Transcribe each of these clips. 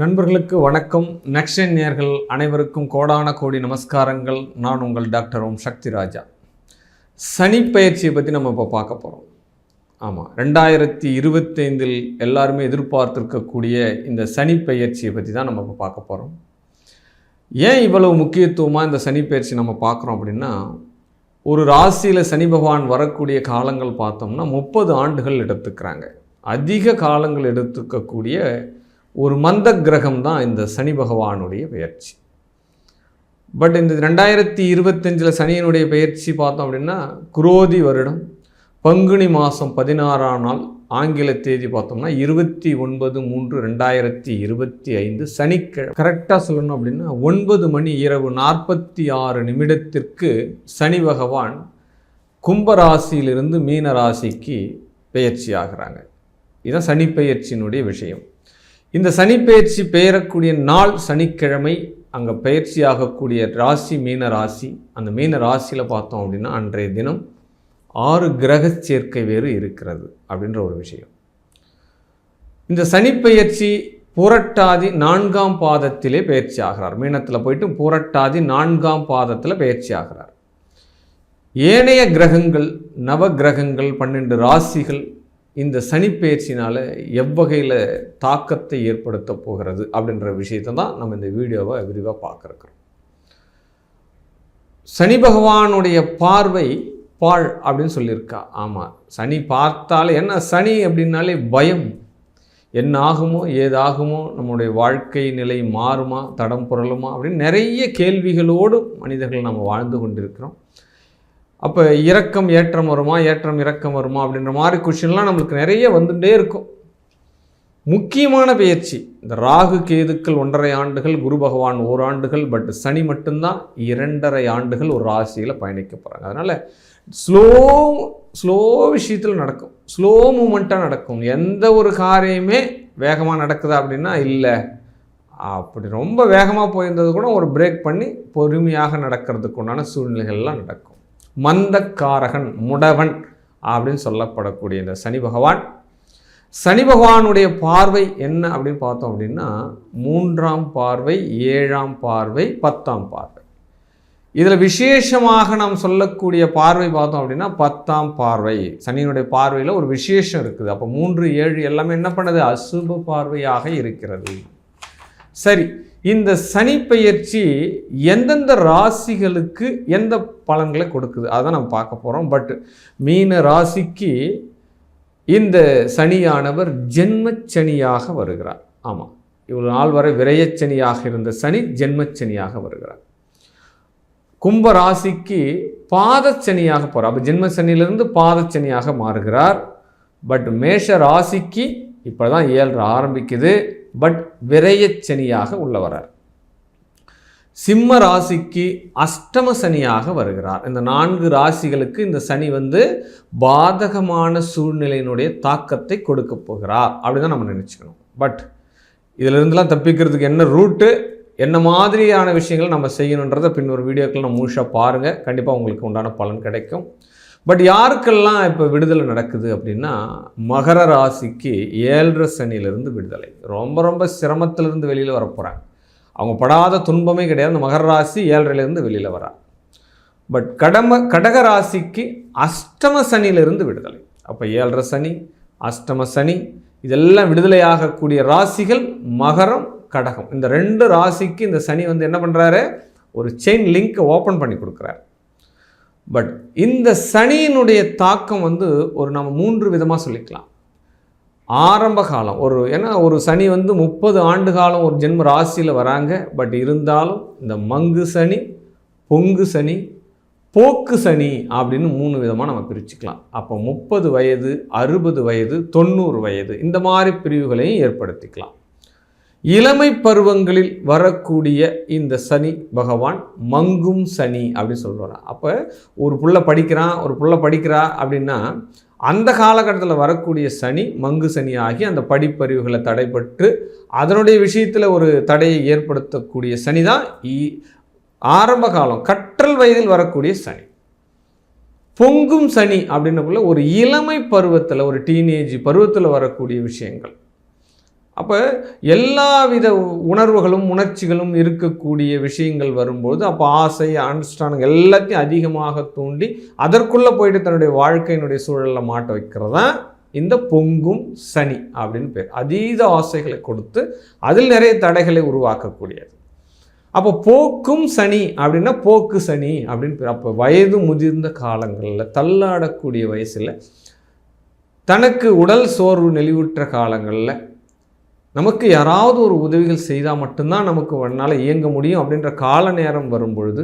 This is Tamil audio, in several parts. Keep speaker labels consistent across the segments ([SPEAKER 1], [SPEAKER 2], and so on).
[SPEAKER 1] நண்பர்களுக்கு வணக்கம். நெக்ஸ்ட் நேர்கள் அனைவருக்கும் கோடான கோடி நமஸ்காரங்கள். நான் உங்கள் டாக்டர் ஓம் சக்தி ராஜா. சனி பயிற்சியை பற்றி நம்ம இப்போ பார்க்க போகிறோம் ஆமாம் ரெண்டாயிரத்தி இருபத்தைந்தில் எல்லாருமே எதிர்பார்த்துருக்கக்கூடிய இந்த சனி பயிற்சியை பற்றி தான் நம்ம இப்போ பார்க்க போகிறோம் ஏன் இவ்வளவு முக்கியத்துவமாக இந்த சனி பயிற்சி நம்ம பார்க்குறோம் அப்படின்னா ஒரு ராசியில் சனி பகவான் வரக்கூடிய காலங்கள் பார்த்தோம்னா முப்பது ஆண்டுகள் எடுத்துக்கிறாங்க. அதிக காலங்கள் எடுத்துக்கக்கூடிய ஒரு மந்த கிரகம் தான் இந்த சனி பகவானுடைய பெயர்ச்சி. பட் இந்த ரெண்டாயிரத்தி இருபத்தஞ்சில் சனியினுடைய பெயர்ச்சி பார்த்தோம் அப்படின்னா குரோதி வருடம் பங்குனி மாதம் பதினாறாம் நாள் ஆங்கில தேதி பார்த்தோம்னா இருபத்தி ஒன்பது மூன்று ரெண்டாயிரத்தி இருபத்தி ஐந்து சனிக்கிழமை கரெக்டாக சொல்லணும் அப்படின்னா ஒன்பது மணி இரவு நாற்பத்தி ஆறு நிமிடத்திற்கு சனி பகவான் கும்பராசியிலிருந்து மீன ராசிக்கு பெயர்ச்சி ஆகிறாங்க. இதுதான் சனி பெயர்ச்சியினுடைய விஷயம். இந்த சனி பெயர்ச்சி பெயரக்கூடிய நாள் சனிக்கிழமை அங்கே பயிற்சி ஆகக்கூடிய ராசி மீன ராசி அந்த மீன ராசியில் பார்த்தோம் அப்படின்னா அன்றைய தினம் ஆறு கிரக சேர்க்கை வேறு இருக்கிறது அப்படின்ற ஒரு விஷயம். இந்த சனி பெயர்ச்சி புரட்டாதி நான்காம் பாதத்திலே பயிற்சி ஆகிறார். மீனத்தில் போயிட்டு புரட்டாதி நான்காம் பாதத்தில் பயிற்சி ஆகிறார். ஏனைய கிரகங்கள் நவ கிரகங்கள் பன்னெண்டு ராசிகள் இந்த சனிப்பெயர்ச்சினால் எவ்வகையில் தாக்கத்தை ஏற்படுத்த போகிறது அப்படின்ற விஷயத்தை தான் நம்ம இந்த வீடியோவை விரிவாக பார்க்குறோம். சனி பகவானுடைய பார்வை பாழ் அப்படின்னு சொல்லியிருக்கா. ஆமாம் சனி பார்த்தாலே என்ன? சனி அப்படின்னாலே பயம். என்ன ஆகுமோ ஏதாகுமோ நம்முடைய வாழ்க்கை நிலை மாறுமா தடம் புரளுமா அப்படின்னு நிறைய கேள்விகளோடு மனிதர்கள் நம்ம வாழ்ந்து கொண்டிருக்கிறோம். அப்போ இறக்கம் ஏற்றம் வருமா? ஏற்றம் இறக்கம் வருமா? அப்படின்ற மாதிரி கொஷின்லாம் நம்மளுக்கு நிறைய வந்துட்டே இருக்கும். முக்கியமான பயிற்சி. இந்த ராகு கேதுக்கள் ஒன்றரை ஆண்டுகள் குரு பகவான் ஓராண்டுகள் பட் சனி மட்டும்தான் இரண்டரை ஆண்டுகள் ஒரு ராசியில் பயணிக்க போகிறாங்க அதனால் ஸ்லோ ஸ்லோ விஷயத்தில் நடக்கும். ஸ்லோ மூமெண்ட்டாக நடக்கும். எந்த ஒரு காரியமே வேகமாக நடக்குதா அப்படின்னா இல்லை. அப்படி ரொம்ப வேகமாக போயிருந்தது கூட ஒரு பிரேக் பண்ணி பொறுமையாக நடக்கிறதுக்கு உண்டான சூழ்நிலைகள்லாம் நடக்கும். மந்தக்காரகன் முடவன் அப்படின்னு சொல்லப்படக்கூடிய இந்த சனி பகவான். சனி பகவானுடைய பார்வை என்ன அப்படின்னு பார்த்தோம் அப்படின்னா மூன்றாம் பார்வை ஏழாம் பார்வை பத்தாம் பார்வை. இதில் விசேஷமாக நாம் சொல்லக்கூடிய பார்வை பார்த்தோம் அப்படின்னா பத்தாம் பார்வை. சனியினுடைய பார்வையில் ஒரு விசேஷம் இருக்குது. அப்போ மூன்று ஏழு எல்லாமே என்ன பண்ணுது? அசுப பார்வையாக இருக்கிறது. சரி இந்த சனி பயிற்சி எந்தெந்த ராசிகளுக்கு எந்த பலன்களை கொடுக்குது? அதை நம்ம பார்க்க போகிறோம் பட் மீன ராசிக்கு இந்த சனியானவர் ஜென்மச்சனியாக வருகிறார். ஆமாம் இவ்வளோ நாள் வரை விரயச்சனியாக இருந்த சனி ஜென்மச்சனியாக வருகிறார். கும்ப ராசிக்கு பாதச்சனியாக போகிறார் அப்போ ஜென்மச்சனியிலிருந்து பாதச்சனியாக மாறுகிறார். பட் மேஷ ராசிக்கு இப்போ தான் ஏழு ஆரம்பிக்குது. பட் விரயச்சனியாக உள்ள வரார். சிம்ம ராசிக்கு அஷ்டம சனியாக வருகிறார். இந்த நான்கு ராசிகளுக்கு இந்த சனி வந்து பாதகமான சூழ்நிலையினுடைய தாக்கத்தை கொடுக்க போகிறார். அப்படிதான் நம்ம நினச்சிக்கணும். பட் இதிலிருந்துலாம் தப்பிக்கிறதுக்கு என்ன ரூட்டு என்ன மாதிரியான விஷயங்கள் நம்ம செய்யணுன்றதை பின் ஒரு வீடியோக்கள் நம்ம முழுசாக பாருங்கள் கண்டிப்பாக உங்களுக்கு உண்டான பலன் கிடைக்கும். பட் யாருக்கெல்லாம் இப்போ விடுதலை நடக்குது அப்படின்னா மகர ராசிக்கு ஏழரை சனியிலிருந்து விடுதலை. ரொம்ப ரொம்ப சிரமத்திலிருந்து வெளியில் வர போகிறாங்க அவங்க படாத துன்பமே கிடையாது. அந்த மகர ராசி ஏழரைலேருந்து வெளியில் வரா. பட் கடம கடக ராசிக்கு அஷ்டம சனியிலிருந்து விடுதலை. அப்போ ஏழரை சனி அஷ்டம சனி இதெல்லாம் விடுதலையாகக்கூடிய ராசிகள் மகரம் கடகம். இந்த ரெண்டு ராசிக்கு இந்த சனி வந்து என்ன பண்ணுறாரு ஒரு செயின் லிங்க்கை ஓப்பன் பண்ணி கொடுக்குறாரு. பட் இந்த சனியினுடைய தாக்கம் வந்து ஒரு நம்ம மூன்று விதமாக சொல்லிக்கலாம். ஆரம்ப காலம் ஒரு ஏன்னா ஒரு சனி வந்து முப்பது ஆண்டு காலம் ஒரு ஜென்ம ராசியில் வராங்க. பட் இருந்தாலும் இந்த மங்கு சனி பொங்கு சனி போக்கு சனி அப்படின்னு மூணு விதமாக நம்ம பிரிச்சுக்கலாம். அப்போ முப்பது வயது அறுபது வயது தொண்ணூறு வயது இந்த மாதிரி பிரிவுகளையும் ஏற்படுத்திக்கலாம். இளமை பருவங்களில் வரக்கூடிய இந்த சனி பகவான் மங்கும் சனி அப்படின்னு சொல்கிறார் அப்போ ஒரு புள்ள படிக்கிறான் ஒரு புள்ள படிக்கிறா அப்படின்னா அந்த காலகட்டத்தில் வரக்கூடிய சனி மங்கு சனி ஆகி அந்த படிப்பறிவுகளை தடைப்பட்டு அதனுடைய விஷயத்தில் ஒரு தடையை ஏற்படுத்தக்கூடிய சனி தான் ஆரம்ப காலம் கற்றல் வயதில் வரக்கூடிய சனி. பொங்கும் சனி அப்படின்னக்குள்ள ஒரு இளமை பருவத்தில் ஒரு டீனேஜ் பருவத்தில் வரக்கூடிய விஷயங்கள். அப்போ எல்லா வித உணர்வுகளும் உணர்ச்சிகளும் இருக்கக்கூடிய விஷயங்கள் வரும்போது அப்போ ஆசை அனுஷ்டானங்கள் எல்லாத்தையும் அதிகமாக தூண்டி அதற்குள்ளே போயிட்டு தன்னுடைய வாழ்க்கையினுடைய சூழலில் மாட்ட வைக்கிறது? தான் இந்த பொங்கும் சனி அப்படின்னு பேர். அதீத ஆசைகளை கொடுத்து அதில் நிறைய தடைகளை உருவாக்கக்கூடியது. அப்போ போக்கும் சனி அப்படின்னா போக்கு சனி அப்படின்னு பேர். அப்போ வயது முதிர்ந்த காலங்களில் தள்ளாடக்கூடிய வயசில் தனக்கு உடல் சோர்வு நெளிவுற்ற காலங்களில் நமக்கு யாராவது ஒரு உதவிகள் செய்தால் மட்டும்தான் நமக்கு உன்னால் இயங்க முடியும் அப்படின்ற கால நேரம் வரும்பொழுது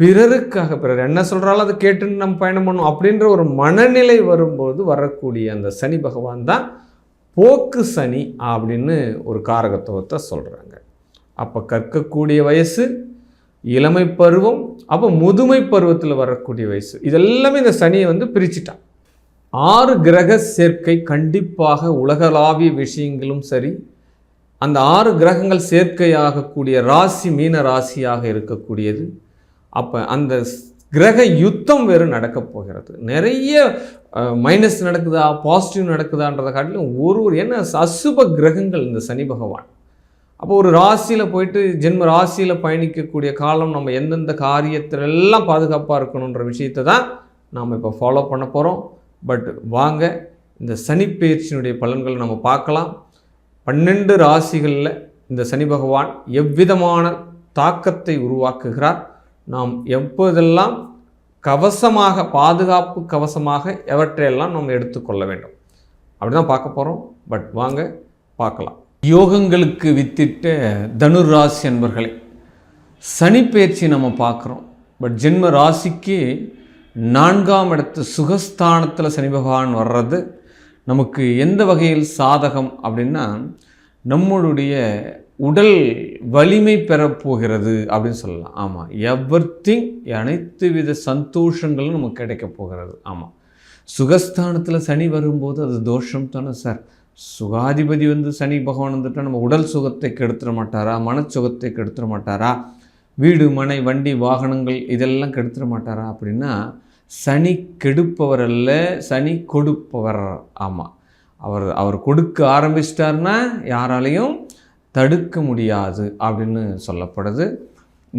[SPEAKER 1] பிறருக்காக பிறர் என்ன சொல்கிறாலும் அதை கேட்டுன்னு நம்ம பயணம் பண்ணும் அப்படின்ற ஒரு மனநிலை வரும்போது வரக்கூடிய அந்த சனி பகவான் தான் போக்கு சனி அப்படின்னு ஒரு காரகத்துவத்தை சொல்கிறாங்க அப்போ கற்கக்கூடிய வயசு இளமை பருவம் அப்போ முதுமை பருவத்தில் வரக்கூடிய வயசு இதெல்லாமே இந்த சனியை வந்து பிரிச்சுட்டான். ஆறு கிரக சேர்க்கை கண்டிப்பாக உலகளாவிய விஷயங்களும் சரி அந்த ஆறு கிரகங்கள் சேர்க்கையாகக்கூடிய ராசி மீன ராசியாக இருக்கக்கூடியது. அப்போ அந்த கிரக யுத்தம் வேறு நடக்கப் போகிறது. நிறைய மைனஸ் நடக்குதா பாசிட்டிவ் நடக்குதான்றதை காட்டிலும் ஒரு ஒரு என்ன அசுப கிரகங்கள் இந்த சனி பகவான். அப்போ ஒரு ராசியில் போயிட்டு ஜென்ம ராசியில் பயணிக்கக்கூடிய காலம் நம்ம எந்தெந்த காரியத்திலெல்லாம் பாதுகாப்பாக இருக்கணுன்ற விஷயத்தை தான் நாம் இப்போ ஃபாலோ பண்ண போகிறோம் பட் வாங்க இந்த சனி பயிற்சியினுடைய பலன்களை நம்ம பார்க்கலாம். பன்னெண்டு ராசிகளில் இந்த சனி பகவான் எவ்விதமான தாக்கத்தை உருவாக்குகிறார்? நாம் எப்போதெல்லாம் கவசமாக பாதுகாப்பு கவசமாக எவற்றையெல்லாம் நம்ம எடுத்துக்கொள்ள வேண்டும்? அப்படி தான் பார்க்க போகிறோம் பட் வாங்க பார்க்கலாம். யோகங்களுக்கு வித்திட்ட தனுர் ராசி அன்பர்களை சனி பயிற்சி நம்ம பார்க்குறோம். பட் ஜென்ம ராசிக்கு நான்காம் இடத்து சுகஸ்தானத்தில் சனி பகவான் வர்றது நமக்கு எந்த வகையில் சாதகம் அப்படின்னா நம்மளுடைய உடல் வலிமை பெறப்போகிறது அப்படின்னு சொல்லலாம். ஆமாம் எவர் திங் அனைத்து வித சந்தோஷங்களும் நமக்கு கிடைக்க போகிறது. ஆமாம் சுகஸ்தானத்தில் சனி வரும்போது அது தோஷம் தானே சார். சுகாதிபதி வந்து சனி பகவான் வந்துட்டால் நம்ம உடல் சுகத்தை கெடுத்துட மாட்டாரா? மனச்சுகத்தை கெடுத்துட மாட்டாரா? வீடு மனை வண்டி வாகனங்கள் இதெல்லாம் கெடுத்துட மாட்டாரா அப்படின்னா சனி கெடுப்பவர் அல்ல சனி கொடுப்பவர். ஆமாம் அவர் அவர் கொடுக்க ஆரம்பிச்சிட்டார்னா யாராலையும் தடுக்க முடியாது அப்படின்னு சொல்லப்படுது.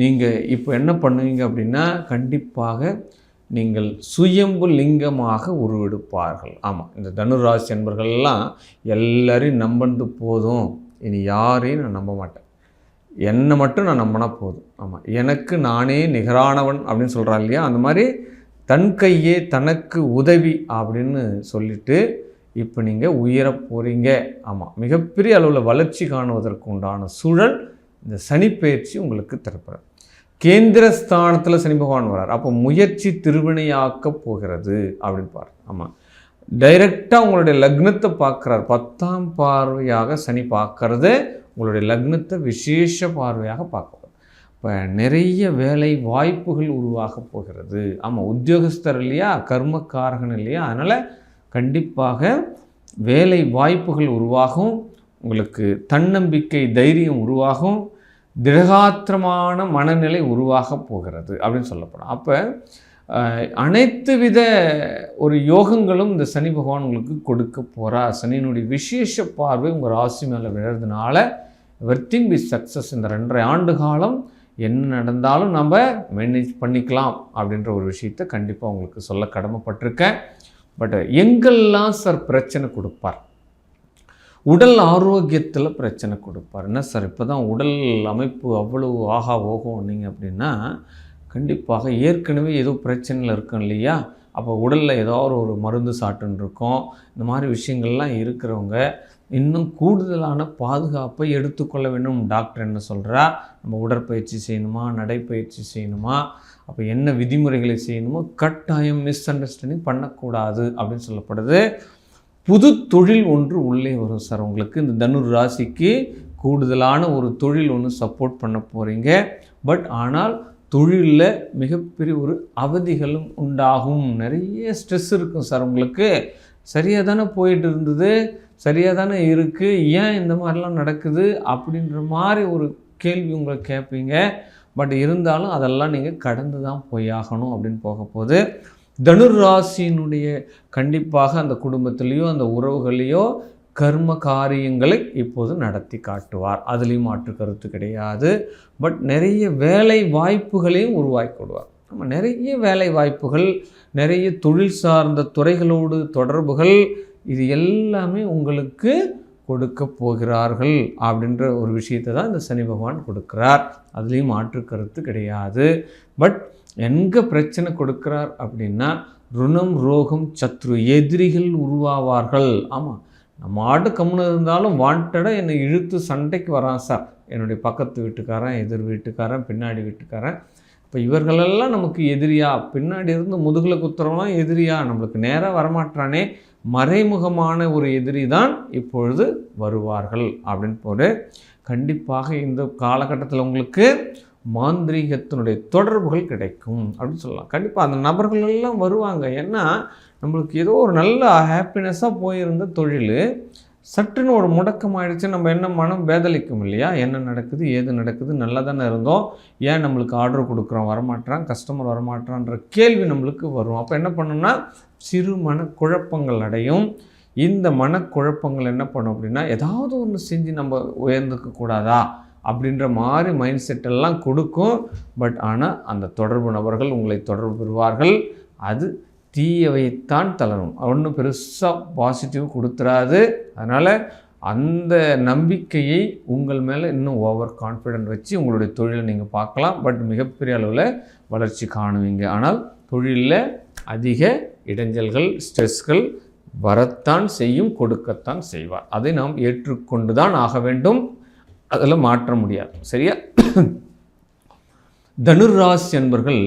[SPEAKER 1] நீங்கள் இப்போ என்ன பண்ணுவீங்க அப்படின்னா கண்டிப்பாக நீங்கள் சுயம்பு லிங்கமாக உருவெடுப்பார்கள். ஆமாம் இந்த தனுராசி என்பர்கள்லாம் எல்லாரையும் நம்பந்து போதும். இனி யாரையும் நான் நம்ப மாட்டேன். என்னை மட்டும் நான் நம்பினா போதும். ஆமாம் எனக்கு நானே நிகரானவன் அப்படின்னு சொல்கிறான் இல்லையா? அந்த மாதிரி தன் கையே தனக்கு உதவி அப்படின்னு சொல்லிட்டு இப்போ நீங்கள் உயர போகிறீங்க ஆமாம் மிகப்பெரிய அளவில் வளர்ச்சி காணுவதற்கு உண்டான சூழல் இந்த சனிப்பெயர்ச்சி உங்களுக்கு தரப்படுறது கேந்திர ஸ்தானத்தில் சனி பகவான் வரார் அப்போ முயற்சி திருவினையாக்க போகிறது அப்படின்னு பாரு. ஆமாம் டைரெக்டாக உங்களுடைய லக்னத்தை பார்க்குறார். பத்தாம் பார்வையாக சனி பார்க்கறது. உங்களுடைய லக்னத்தை விசேஷ பார்வையாக பார்க்க இப்போ நிறைய வேலை வாய்ப்புகள் உருவாக போகிறது. ஆமாம் உத்தியோகஸ்தர் இல்லையா கர்மக்காரகன் இல்லையா அதனால் கண்டிப்பாக வேலை வாய்ப்புகள் உருவாகும். உங்களுக்கு தன்னம்பிக்கை தைரியம் உருவாகும். திடகாத்திரமான மனநிலை உருவாக போகிறது அப்படின்னு சொல்லப்படும் அப்போ அனைத்து வித ஒரு யோகங்களும் இந்த சனி பகவான் உங்களுக்கு கொடுக்க போகிறா சனியினுடைய விசேஷ பார்வை உங்கள் ராசி மேலே விழுறதுனால வெர்த்திங் பி சக்ஸஸ் இந்த ரெண்டரை ஆண்டு காலம் என்ன நடந்தாலும் நம்ம மேனேஜ் பண்ணிக்கலாம் அப்படின்ற ஒரு விஷயத்தை கண்டிப்பாக உங்களுக்கு சொல்ல கடமைப்பட்டிருக்கேன். பட் எங்கெல்லாம் சார் பிரச்சனை கொடுப்பார்? உடல் ஆரோக்கியத்தில் பிரச்சனை கொடுப்பார். என்ன சார் இப்போ தான் உடல் அமைப்பு அவ்வளோ ஆகா ஓகும் நீங்கள் அப்படின்னா கண்டிப்பாக ஏற்கனவே ஏதோ பிரச்சனையில் இருக்கும் இல்லையா? அப்போ உடலில் ஏதாவது ஒரு மருந்து சாட்டுன்னு இருக்கும். இந்த மாதிரி விஷயங்கள்லாம் இருக்கிறவங்க இன்னும் கூடுதலான பாதுகாப்பை எடுத்துக்கொள்ள வேண்டும். டாக்டர் என்ன சொல்கிறா நம்ம உடற்பயிற்சி செய்யணுமா? நடைப்பயிற்சி செய்யணுமா? அப்போ என்ன விதிமுறைகளை செய்யணுமோ? கட்டாயம் மிஸ் அண்டர்ஸ்டாண்டிங் பண்ணக்கூடாது அப்படின்னு சொல்லப்படுது. புது தொழில் ஒன்று உள்ளே வரும் சார் உங்களுக்கு. இந்த தனுர் ராசிக்கு கூடுதலான ஒரு தொழில் ஒன்று சப்போர்ட் பண்ண போகிறீங்க பட் ஆனால் தொழிலில் மிகப்பெரிய ஒரு அவதிகளும் உண்டாகும். நிறைய ஸ்ட்ரெஸ் இருக்கும் சார் உங்களுக்கு. சரியாக தானே போயிட்டு இருந்தது? சரியாக தானே இருக்குது ஏன் இந்த மாதிரிலாம் நடக்குது? அப்படின்ற மாதிரி ஒரு கேள்வி உங்களை கேட்பீங்க. பட் இருந்தாலும் அதெல்லாம் நீங்கள் கடந்து தான் போயாகணும் அப்படின்னு போக போது தனுர் ராசியினுடைய கண்டிப்பாக அந்த குடும்பத்துலேயோ அந்த உறவுகளையோ கர்ம காரியங்களை இப்போது நடத்தி காட்டுவார். அதுலேயும் மாற்று கருத்து கிடையாது. பட் நிறைய வேலை வாய்ப்புகளையும் உருவாக்கி கொடுவார் நம்ம நிறைய வேலை வாய்ப்புகள் நிறைய தொழில் சார்ந்த துறைகளோடு தொடர்புகள் இது எல்லாமே உங்களுக்கு கொடுக்க போகிறார்கள் அப்படின்ற ஒரு விஷயத்தை தான் இந்த சனி பகவான் கொடுக்குறார். அதுலேயும் மாற்று கருத்து கிடையாது. பட் எங்கே பிரச்சனை கொடுக்குறார் அப்படின்னா ருணம் ரோகம் சத்ரு எதிரிகள் உருவாவார்கள். ஆமாம் நம்ம ஆட்டு கம்முன்னு இருந்தாலும் வாண்டடாக என்னை இழுத்து சண்டைக்கு வரான் சார் என்னுடைய பக்கத்து வீட்டுக்காரன் எதிர் வீட்டுக்காரன் பின்னாடி வீட்டுக்காரன். இப்போ இவர்களெல்லாம் நமக்கு எதிரியா? பின்னாடி இருந்து முதுகில் குத்துறவெல்லாம் எதிரியா? நம்மளுக்கு நேராக வரமாட்டானே மறைமுகமான ஒரு எதிரி தான் இப்பொழுது வருவார்கள் அப்படின்னு போது கண்டிப்பாக இந்த காலகட்டத்தில் உங்களுக்கு மாந்திரீகத்தினுடைய தொடர்புகள் கிடைக்கும் அப்படின்னு சொல்லலாம். கண்டிப்பாக அந்த நபர்கள் எல்லாம் வருவாங்க. ஏன்னா நம்மளுக்கு ஏதோ ஒரு நல்ல ஹாப்பினஸ்ஸாக போயிருந்த தொழில் சட்டுன்னு ஒரு முடக்கம் ஆயிடுச்சு நம்ம என்ன மனம் வேதலிக்கும் இல்லையா? என்ன நடக்குது ஏது நடக்குது? நல்லா தானே இருந்தோம். ஏன் நம்மளுக்கு ஆர்டர் கொடுக்குறோம் வரமாட்டான் கஸ்டமர் வரமாட்டான்ற கேள்வி நம்மளுக்கு வரும். அப்போ என்ன பண்ணணும்னா சிறு மன குழப்பங்கள் அடையும். இந்த மனக்குழப்பங்கள் என்ன பண்ணும் அப்படின்னா ஏதாவது ஒன்று செஞ்சு நம்ம உயர்ந்துக்க கூடாதா? அப்படின்ற மாதிரி மைண்ட் செட்டெல்லாம் கொடுக்கும். பட் ஆனால் அந்த தொடர்பு நபர்கள் உங்களை தொடர்பு பெறுவார்கள். அது தீயவைத்தான் தளரும். ஒன்றும் பெருசாக பாசிட்டிவ் கொடுத்துறாது. அதனால் அந்த நம்பிக்கையை உங்கள் மேலே இன்னும் ஓவர் கான்ஃபிடென்ட் வச்சு உங்களுடைய தொழிலை நீங்கள் பார்க்கலாம். பட் மிகப்பெரிய அளவில் வளர்ச்சி காணுவீங்க. ஆனால் தொழிலில் அதிக இடைஞ்சல்கள் ஸ்ட்ரெஸ்கள் வரத்தான் செய்யும் கொடுக்கத்தான் செய்வார். அதை நாம் ஏற்றுக்கொண்டு தான் ஆக வேண்டும். அதில் மாற்ற முடியாது. சரியா? தனுர்ராசி என்பர்கள்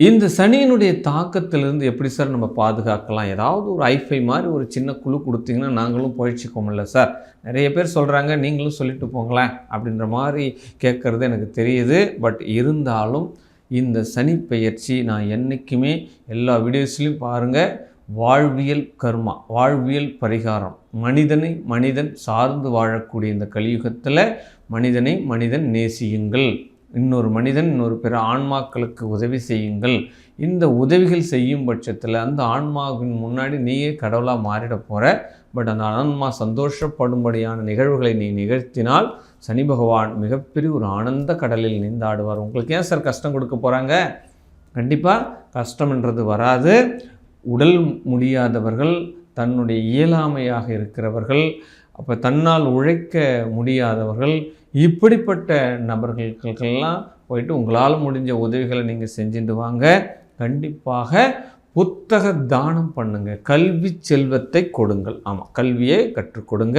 [SPEAKER 1] இந்த சனியினுடைய தாக்கத்திலிருந்து எப்படி சார் நம்ம பாதுகாக்கலாம்? ஏதாவது ஒரு ஐஃபை மாதிரி ஒரு சின்ன குழு கொடுத்தீங்கன்னா நாங்களும் பழிச்சிக்கோமில்ல சார். நிறைய பேர் சொல்கிறாங்க நீங்களும் சொல்லிட்டு போங்களேன் அப்படின்ற மாதிரி கேட்குறது எனக்கு தெரியுது. பட் இருந்தாலும் இந்த சனி பெயர்ச்சி நான் என்றைக்குமே எல்லா வீடியோஸ்லையும் பாருங்கள் வாழ்வியல் கர்மா வாழ்வியல் பரிகாரம். மனிதனை மனிதன் சார்ந்து வாழக்கூடிய இந்த கலியுகத்தில் மனிதனை மனிதன் நேசியுங்கள். இன்னொரு மனிதன் இன்னொரு பிற ஆன்மாக்களுக்கு உதவி செய்யுங்கள். இந்த உதவிகள் செய்யும் பட்சத்தில் அந்த ஆன்மாவின் முன்னாடி நீயே கடவுளாக மாறிட போகிற பட் அந்த ஆன்மா சந்தோஷப்படும்படியான நிகழ்வுகளை நீ நிகழ்த்தினால் சனி பகவான் மிகப்பெரிய ஒரு ஆனந்த கடலில் நீந்தாடுவார். உங்களுக்கு ஏன் சார் கஷ்டம் கொடுக்க போகிறாங்க கண்டிப்பாக கஷ்டம்ன்றது வராது. உடல் முடியாதவர்கள் தன்னுடைய இயலாமையாக இருக்கிறவர்கள் அப்போ தன்னால் உழைக்க முடியாதவர்கள் இப்படிப்பட்ட நபர்களுக்கெல்லாம் போயிட்டு உங்களால் முடிஞ்ச உதவிகளை நீங்கள் செஞ்சுட்டு வாங்க. கண்டிப்பாக புத்தக தானம் பண்ணுங்கள் கல்வி செல்வத்தை கொடுங்கள். ஆமாம் கல்வியை கற்றுக் கொடுங்க.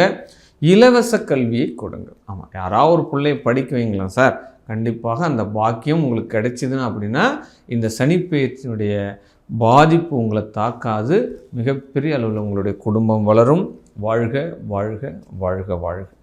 [SPEAKER 1] இலவச கல்வியை கொடுங்கள் ஆமாம் யாராவது ஒரு பிள்ளையை படிக்க வைங்களா சார். கண்டிப்பாக அந்த பாக்கியம் உங்களுக்கு கிடைச்சிதுன்னா அப்படின்னா இந்த சனிப்பெயர்ச்சியினுடைய பாதிப்பு உங்களை தாக்காது. மிகப்பெரிய அளவில் உங்களுடைய குடும்பம் வளரும். வாழ்க வாழ்க வாழ்க வாழ்க.